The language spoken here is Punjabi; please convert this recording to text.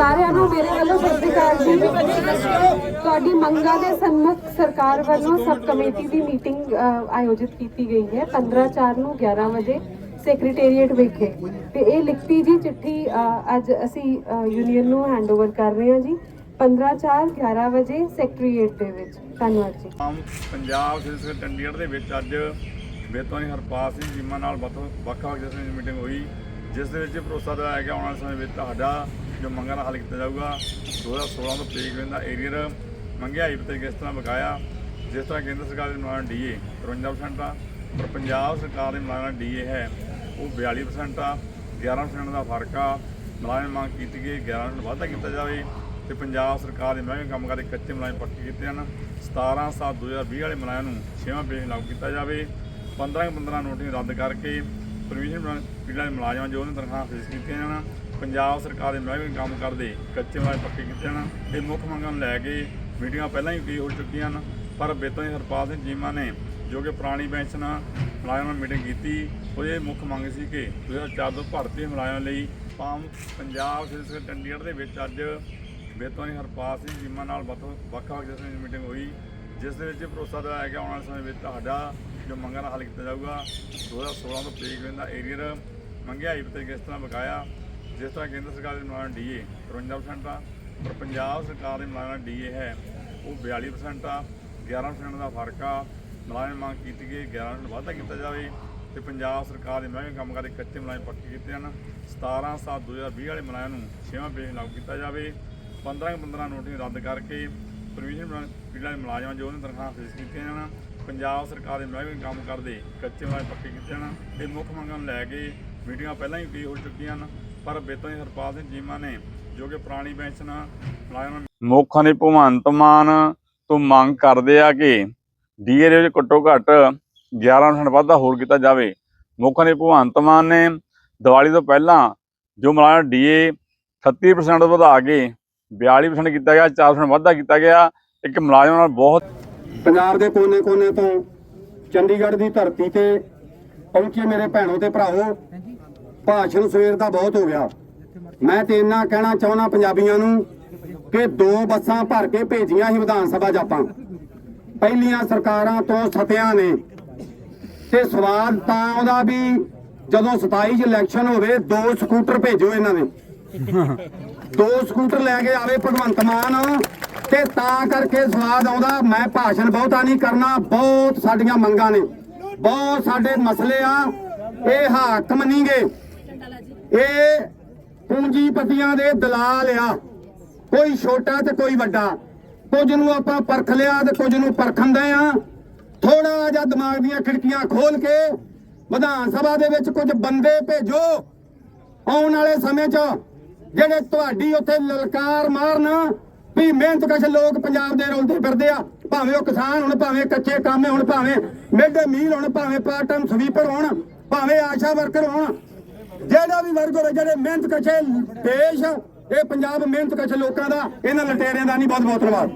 ਸਾਰਿਆਂ ਨੂੰ ਮੇਰੇ ਵੱਲੋਂ ਸਤਿ ਸ਼੍ਰੀ ਅਕਾਲ ਜੀ। ਤੁਹਾਡੀ ਮੰਗਾਂ ਦੇ ਸਨਮੁਖ ਸਰਕਾਰ ਵੱਲੋਂ ਸਬ ਕਮੇਟੀ ਦੀ ਮੀਟਿੰਗ ਆਯੋਜਿਤ ਕੀਤੀ ਗਈ ਹੈ 15 4 ਨੂੰ 11 ਵਜੇ ਸੈਕਟਰੀਏਟ ਵਿਖੇ। ਤੇ ਇਹ ਲਿਖਤੀ ਜੀ ਚਿੱਠੀ ਅੱਜ ਅਸੀਂ ਯੂਨੀਅਨ ਨੂੰ ਹੈਂਡਓਵਰ ਕਰ ਰਹੇ ਹਾਂ ਜੀ। 15 4 11 ਵਜੇ ਸੈਕਟਰੀਏਟ ਦੇ ਵਿੱਚ। ਧੰਨਵਾਦ ਜੀ। ਪੰਜਾਬ ਸਿਲਸਿਲੇ ਚੰਡੀਗੜ੍ਹ ਦੇ ਵਿੱਚ ਅੱਜ ਬੇਤਵਾਨੀ ਹਰਪਾਲ ਸਿੰਘ ਜੀਮਾ ਨਾਲ ਵੱਖ ਵੱਖ ਵੱਖ ਮੀਟਿੰਗ ਹੋਈ, ਜਿਸ ਦੇ ਵਿੱਚ ਭਰੋਸਾ ਦਿਵਾਇਆ ਗਿਆ ਆਉਣ ਵਾਲੇ ਸਮੇਂ ਵਿੱਚ ਤੁਹਾਡਾ ਜੋ ਮੰਗਾਂ ਦਾ ਹੱਲ ਕੀਤਾ ਜਾਊਗਾ। 2016 ਤੋਂ ਪੇਕ ਦਾ ਏਰੀਅਰ ਮੰਗਿਆਈ ਪੱਤਰ ਕਿਸ ਤਰ੍ਹਾਂ ਬਕਾਇਆ ਜਿਸ ਤਰ੍ਹਾਂ ਕੇਂਦਰ ਸਰਕਾਰ ਦੇ ਮੁਲਾਜ਼ਮ ਡੀਏ 53% ਆ। ਪਰ ਪੰਜਾਬ ਸਰਕਾਰ ਦੇ ਮੁਲਾਜ਼ਮ ਡੀਏ ਹੈ, ਉਹ 42% ਆ। 11% ਦਾ ਫ਼ਰਕ ਆ। ਮੁਲਾਜ਼ਮ ਮੰਗ ਕੀਤੀ ਗਈ 11% ਵਾਧਾ ਕੀਤਾ ਜਾਵੇ। ਤੇ ਪੰਜਾਬ ਸਰਕਾਰ ਦੇ ਮਹਿੰਗੇ ਕੰਮ ਕਰਦੇ ਕੱਚੇ ਮੁਲਾਜ਼ਮ ਪੱਕੇ ਕੀਤੇ ਹਨ 17 7 2020 ਵਾਲੇ ਮੁਲਾਜ਼ਮ ਨੂੰ 6ਵਾਂ ਪੇਜ ਲਾਗੂ ਕੀਤਾ ਜਾਵੇ। 15 15 ਨੋਟਿਸ ਰੱਦ ਕਰਕੇ ਪ੍ਰੋਵੀਜ਼ਨ ਪੀੜ੍ਹੀਆਂ ਦੇ ਮੁਲਾਜ਼ਮਾਂ ਜੋ ਉਹਨਾਂ ਤਨਖਾਹ ਫੀਸ ਕੀਤੀਆਂ ਜਾਣ। ਪੰਜਾਬ ਸਰਕਾਰ ਦੇ ਮਹਿਕਮੇ ਕੰਮ ਕਰਦੇ, ਕੱਚੇ ਮੁਲਾਜ਼ਮ ਪੱਕੇ ਕੀਤੇ ਹਨ। ਇਹ ਮੁੱਖ ਮੰਗਾਂ ਨੂੰ ਲੈ ਕੇ ਮੀਟਿੰਗਾਂ ਪਹਿਲਾਂ ਹੀ ਕਈ ਹੋ ਚੁੱਕੀਆਂ ਹਨ, ਪਰ ਬੇਤੋਂ ਹਰਪਾਲ ਸਿੰਘ ਜੀਮਾ ਨੇ ਜੋ ਕਿ ਪੁਰਾਣੀ ਪੈਨਸ਼ਨ ਮੁਲਾਜ਼ਮਾਂ ਨਾਲ ਮੀਟਿੰਗ ਕੀਤੀ, ਉਹ ਇਹ ਮੁੱਖ ਮੰਗ ਸੀ ਕਿ 2004 ਤੋਂ ਭਰਤੀ ਮੁਲਾਜ਼ਮਾਂ ਲਈ ਪਾਮ ਪੰਜਾਬ ਸਿਲਸਿਲੇ ਚੰਡੀਗੜ੍ਹ ਦੇ ਵਿੱਚ ਅੱਜ ਬੇਤਵਾਨੀ ਹਰਪਾਲ ਸਿੰਘ ਜੀਮਾ ਨਾਲ ਵੱਖ ਵੱਖ ਵੱਖ ਜਿਸਮ ਮੀਟਿੰਗ ਹੋਈ, ਜਿਸ ਦੇ ਵਿੱਚ ਭਰੋਸਾ ਦਿਵਾਇਆ ਗਿਆ ਆਉਣ ਵਾਲੇ ਸਮੇਂ ਵਿੱਚ ਤੁਹਾਡਾ ਜੋ ਮੰਗਾਂ ਦਾ ਹੱਲ ਕੀਤਾ ਜਾਊਗਾ 2016 ਤੋਂ ਪੇਕ ਦਾ ਏਰੀਅਰ ਮੰਗਿਆਈ ਪੱਤਰ ਕਿਸ ਤਰ੍ਹਾਂ ਬਕਾਇਆ ਜਿਸ ਤਰ੍ਹਾਂ ਕੇਂਦਰ ਸਰਕਾਰ ਦੇ ਮੁਲਾਜ਼ਮ ਡੀਏ 53% ਆ, ਪਰ ਪੰਜਾਬ ਸਰਕਾਰ ਦੇ ਮੁਲਾਜ਼ਮ ਡੀਏ ਹੈ, ਉਹ 42% ਆ 11% ਦਾ ਫ਼ਰਕ ਆ। ਮੁਲਾਜ਼ਮ ਮੰਗ ਕੀਤੀ ਗਈ 11% ਵਾਧਾ ਕੀਤਾ ਜਾਵੇ ਤੇ ਪੰਜਾਬ ਸਰਕਾਰ ਦੇ ਮਹਿੰਗੇ ਕੰਮ ਕਰਦੇ ਕੱਚੇ ਮੁਲਾਜ਼ਮ ਪੱਕੇ ਕੀਤੇ ਹਨ 17 7 2020 ਵਾਲੇ ਮੁਲਾਜ਼ਮ ਨੂੰ 6ਵਾਂ ਪੇਜ ਲਾਗੂ ਕੀਤਾ ਜਾਵੇ। 15 15 ਨੋਟਿਸ ਰੱਦ ਕਰਕੇ ਪ੍ਰੋਵੀਜ਼ਨ ਪੀੜ੍ਹੀਆਂ ਦੇ ਮੁਲਾਜ਼ਮਾਂ ਜੋ ਉਹਨਾਂ ਤਨਖਾਹ ਫੀਸ ਕੀਤੀਆਂ ਜਾਣ। ਪੰਜਾਬ ਸਰਕਾਰ ਦੇ ਮਹਿੰਗੇ ਕੰਮ ਕਰਦੇ ਕੱਚੇ ਮੁਲਾਜ਼ਮ ਪੱਕੇ ਕੀਤੇ ਜਾਣ। ਇਹ ਮੁੱਖ ਮੰਗਾਂ ਨੂੰ ਲੈ ਕੇ ਮੀਟਿੰਗਾਂ ਪਹਿਲਾਂ ਹੀ ਕਈ ਹੋ ਚੁੱਕੀਆਂ ਹਨ ਪਰ ਬੇਤੋਂ ਹਰਪਾਲ ਸਿੰਘ ਜੀਮਾ ਨੇ ਜੋ ਕਿ ਪੁਰਾਣੀ ਪੈਨਸ਼ਨ ਮੁਲਾਜ਼ਮਾਂ ਮੁੱਖਾਂ ਦੇ ਭਗਵੰਤ ਮਾਨ ਤੋਂ ਮੰਗ ਕਰਦੇ ਆ ਕਿ ਡੀਏ ਦੇ ਵਿੱਚ ਘੱਟੋ ਘੱਟ 11% ਵਾਧਾ ਹੋਰ ਕੀਤਾ ਜਾਵੇ। ਮੁੱਖਾਂ ਦੇ ਭਗਵੰਤ ਮਾਨ ਨੇ ਦੀਵਾਲੀ ਤੋਂ ਪਹਿਲਾਂ ਜੋ ਮੁਲਾਜ਼ਮ ਡੀਏ 36% ਵਧਾ ਕੇ 42% ਕੀਤਾ ਗਿਆ 4% ਵਾਧਾ ਕੀਤਾ ਗਿਆ ਇੱਕ ਮੁਲਾਜ਼ਮ ਨਾਲ ਬਹੁਤ ਪੰਜਾਬ ਦੇ ਕੋਨੇ-ਕੋਨੇ ਤੋਂ ਚੰਡੀਗੜ੍ਹ ਦੀ ਧਰਤੀ ਤੇ ਪਹੁੰਚੇ ਮੇਰੇ ਭੈਣੋ ਤੇ ਭਰਾਓ ਭਾਸ਼ਣ ਸਵੇਰ ਦਾ ਬਹੁਤ ਹੋ ਗਿਆ। ਮੈਂ ਤੇ ਇੰਨਾ ਕਹਿਣਾ ਚਾਹੁੰਦਾ ਪੰਜਾਬੀਆਂ ਨੂੰ ਕਿ ਦੋ ਬੱਸਾਂ ਭਰ ਕੇ ਭੇਜੀਆਂ ਸੀ ਵਿਧਾਨ ਸਭਾ 'ਚ ਆਪਾਂ। ਪਹਿਲੀਆਂ ਸਰਕਾਰਾਂ ਤੋਂ ਸਤਿਆਂ ਨੇ। ਤੇ ਸਵਾਲ ਤਾਂ ਉਹਦਾ ਵੀ ਜਦੋਂ 27 ਚ ਇਲੈਕਸ਼ਨ ਹੋਵੇ, ਦੋ ਸਕੂਟਰ ਭੇਜੋ ਇਹਨਾਂ ਨੇ। ਦੋ ਸਕੂਟਰ ਲੈ ਕੇ ਆਵੇ ਭਗਵੰਤ ਮਾਨ ਤੇ ਤਾਂ ਕਰਕੇ ਸਵਾਦ ਆਉਂਦਾ, ਮੈਂ ਭਾਸ਼ਣ ਬਹੁਤਾ ਨਹੀਂ ਕਰਨਾ, ਬਹੁਤ ਸਾਡੀਆਂ ਮੰਗਾਂ ਨੇ। ਬਹੁਤ ਸਾਡੇ ਮਸਲੇ ਆ, ਇਹ ਹਾਕਮ ਨਹੀਂਗੇ ਇਹ ਪੂੰਜੀਪਤੀਆਂ ਦੇ ਦਲਾਲ ਆ। ਕੋਈ ਛੋਟਾ ਤੇ ਕੋਈ ਵੱਡਾ। ਕੁਝ ਨੂੰ ਆਪਾਂ ਪਰਖ ਲਿਆ ਤੇ ਕੁਝ ਨੂੰ ਪਰਖਣ ਦੇ ਆ। ਥੋੜਾ ਜਿਹਾ ਦਿਮਾਗ ਦੀਆਂ ਖਿੜਕੀਆਂ ਖੋਲ ਕੇ ਵਿਧਾਨ ਸਭਾ ਦੇ ਵਿੱਚ ਕੁਝ ਬੰਦੇ ਭੇਜੋ ਆਉਣ ਵਾਲੇ ਸਮੇਂ 'ਚ, ਜਿਹੜੇ ਤੁਹਾਡੀ ਉੱਥੇ ਲਲਕਾਰ ਮਾਰਨ ਵੀ ਮਿਹਨਤ ਕਸ਼ ਲੋਕ ਪੰਜਾਬ ਦੇ ਰੋਲਦੇ ਫਿਰਦੇ ਆ। ਭਾਵੇਂ ਉਹ ਕਿਸਾਨ ਹੋਣ, ਭਾਵੇਂ ਕੱਚੇ ਕਾਮੇ ਹੋਣ, ਭਾਵੇਂ ਮਿਡ ਡੇ ਮੀਲ ਹੋਣ, ਭਾਵੇਂ ਪਾਰਟ ਟਾਈਮ ਸਵੀਪਰ ਹੋਣ, ਭਾਵੇਂ ਆਸ਼ਾ ਵਰਕਰ ਹੋਣ ਜਿਹੜਾ ਵੀ ਵਰਗ ਹੋਵੇ ਜਿਹੜੇ ਮਿਹਨਤ ਕਸ਼ੇ ਦੇਸ਼ ਇਹ ਪੰਜਾਬ ਮਿਹਨਤ ਕਸ਼ ਲੋਕਾਂ ਦਾ, ਇਹਨਾਂ ਲਟੇਰਿਆਂ ਦਾ ਨਹੀਂ ਬਹੁਤ ਬਹੁਤ ਧੰਨਵਾਦ।